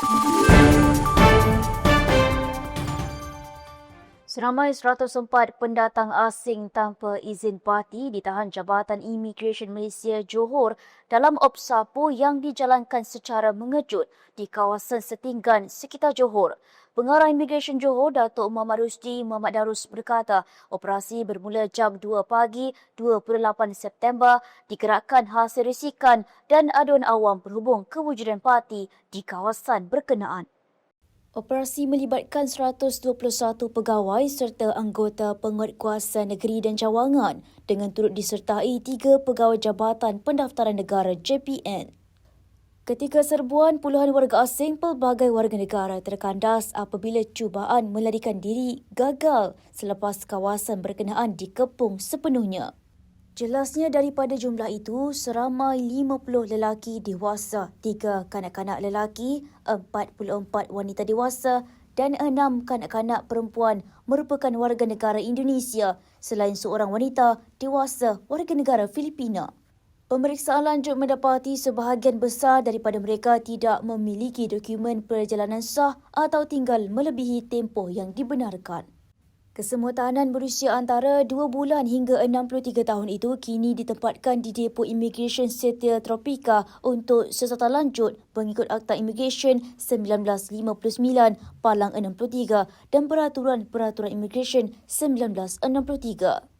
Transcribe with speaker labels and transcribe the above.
Speaker 1: thank you Seramai 104 pendatang asing tanpa izin parti ditahan Jabatan Imigresen Malaysia Johor dalam obsapo yang dijalankan secara mengejut di kawasan setinggan sekitar Johor. Pengarah Imigresen Johor, Datuk Muhammad Rusdi Muhammad Darus berkata, operasi bermula jam 2 pagi 28 September digerakkan hasil risikan dan aduan awam berhubung kewujudan parti di kawasan berkenaan. Operasi melibatkan 121 pegawai serta anggota penguatkuasa negeri dan cawangan dengan turut disertai tiga pegawai Jabatan Pendaftaran Negara JPN. Ketika serbuan puluhan warga asing pelbagai warga negara terkandas apabila cubaan melarikan diri gagal selepas kawasan berkenaan dikepung sepenuhnya. Jelasnya daripada jumlah itu, seramai 50 lelaki dewasa, 3 kanak-kanak lelaki, 44 wanita dewasa dan 6 kanak-kanak perempuan merupakan warga negara Indonesia selain seorang wanita dewasa warga negara Filipina. Pemeriksaan lanjut mendapati sebahagian besar daripada mereka tidak memiliki dokumen perjalanan sah atau tinggal melebihi tempoh yang dibenarkan. Kesemua tahanan berusia antara 2 bulan hingga 63 tahun itu kini ditempatkan di Depo Imigresen Setia Tropika untuk sesatan lanjut mengikut Akta Imigresen 1959 Palang 63 dan Peraturan-Peraturan Imigresen 1963.